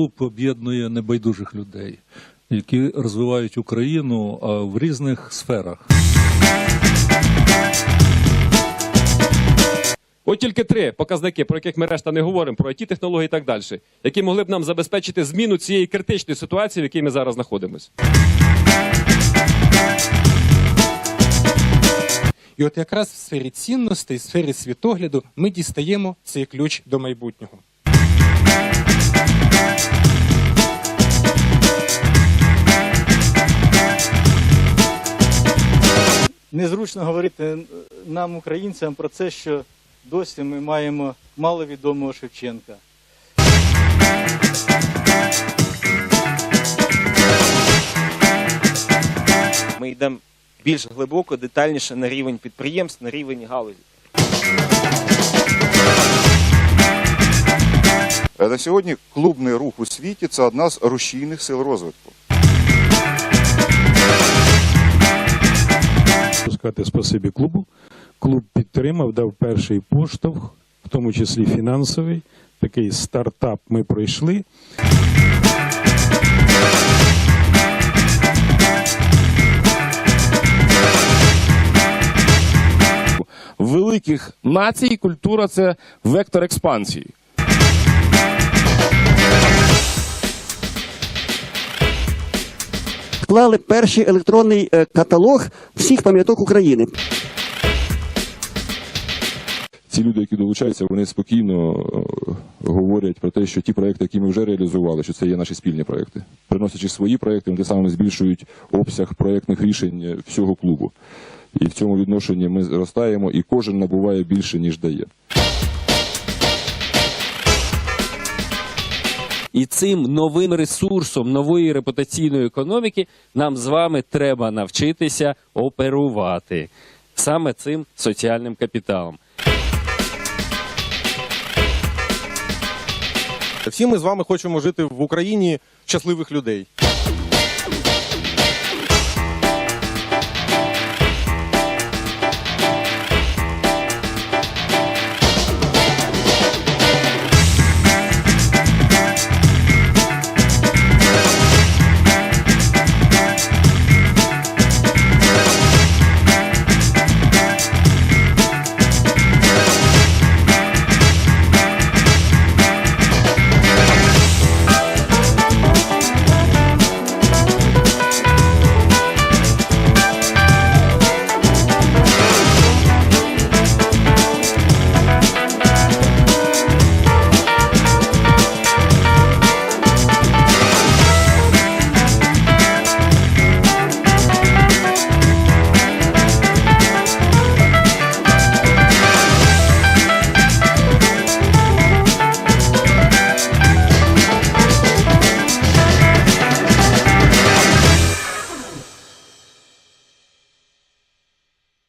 клуб об'єднує небайдужих людей, які розвивають Україну в різних сферах. От тільки три показники, про яких ми решта не говоримо, про it технології і так далі, які могли б нам забезпечити зміну цієї критичної ситуації, в якій ми зараз знаходимося. І от якраз в сфері цінностей, в сфері світогляду ми дістаємо цей ключ до майбутнього. Незручно говорити нам, українцям, про це, що досі ми маємо маловідомого Шевченка. Ми йдемо більш глибоко, детальніше на рівень підприємств, на рівень галузі. Е, На сьогодні клубний рух у світі це одна з рушійних сил розвитку. Хочу сказати спасибі клубу. Клуб підтримав, дав перший поштовх, в тому числі фінансовий. Такий стартап ми пройшли. великих націй культура це вектор експансії. Склали перший електронний е, каталог всіх пам'яток України. ці люди, які долучаються, вони спокійно е, говорять про те, що ті проекти, які ми вже реалізували, що це є наші спільні проекти. Приносячи свої проекти, вони самим збільшують обсяг проектних рішень всього клубу. І в цьому відношенні ми зростаємо, і кожен набуває більше, ніж дає. І цим новим ресурсом нової репутаційної економіки нам з вами треба навчитися оперувати саме цим соціальним капіталом. Всі ми з вами хочемо жити в Україні щасливих людей.